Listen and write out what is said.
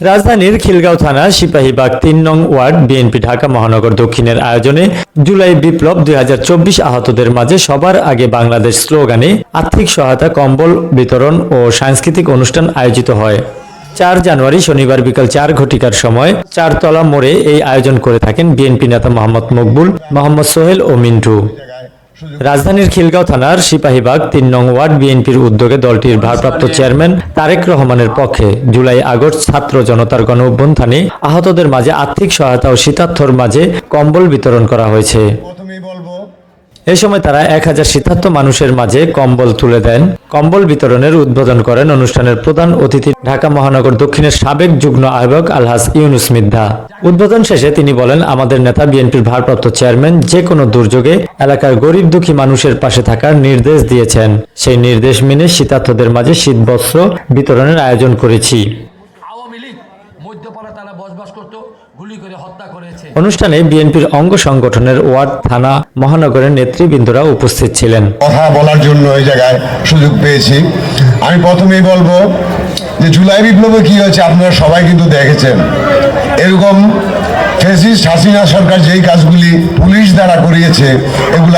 রাজধানীর খিলগাঁও থানা সিপাহীবাগ তিন নং ওয়ার্ড বিএনপি ঢাকা মহানগর দক্ষিণের আয়োজনে জুলাই বিপ্লব দুই হাজার চব্বিশ আহতদের মাঝে সবার আগে বাংলাদেশ স্লোগানে আর্থিক সহায়তা, কম্বল বিতরণ ও সাংস্কৃতিক অনুষ্ঠান আয়োজিত হয়। চার জানুয়ারি শনিবার বিকাল চার ঘটিকার সময় চারতলা মোড়ে এই আয়োজন করে থাকেন বিএনপি নেতা মোহাম্মদ মকবুল, মোহাম্মদ সোহেল ও মিন্টু। রাজধানীর খিলগাঁও থানার সিপাহীবাগ তিন নং ওয়ার্ড বিএনপির উদ্যোগে দলটির ভারপ্রাপ্ত চেয়ারম্যান তারেক রহমানের পক্ষে জুলাই আগস্ট ছাত্র জনতার গণ অভ্যন্থানে আহতদের মাঝে আর্থিক সহায়তা ও শীতার্থর মাঝে কম্বল বিতরণ করা হয়েছে। এ সময় তারা এক হাজার শীতার্থ মানুষের মাঝে কম্বল তুলে দেন। কম্বল বিতরণের উদ্বোধন করেন অনুষ্ঠানের প্রধান অতিথি ঢাকা মহানগর দক্ষিণের সাবেক যুগ্ম আহ্বায়ক আলহাজ ইউনুস মিদ্ধা উদ্বোধন শেষে তিনি বলেন, আমাদের নেতা বিএনপির ভারপ্রাপ্ত চেয়ারম্যান যে কোনো দুর্যোগে এলাকার গরিব দুঃখী মানুষের পাশে থাকার নির্দেশ দিয়েছেন। সেই নির্দেশ মেনে শীতার্থদের মাঝে শীতবস্ত্র বিতরণের আয়োজন করেছি। বসবাস করত গুলি করে হত্যা করেছে। অনুষ্ঠানে বিএনপির অঙ্গ সংগঠনের ওয়ার্ড থানা মহানগরের নেতৃবৃন্দরা উপস্থিত ছিলেন। কথা বলার জন্য এই জায়গায় সুযোগ পেয়েছি। আমি প্রথমেই বলব যে জুলাই বিপ্লবে কি হয়েছে আপনারা সবাই কিন্তু দেখেছেন। এরকম ফেসিস্ট হাসিনা সরকার যেই কাজগুলি পুলিশ দ্বারা করিয়েছে এগুলো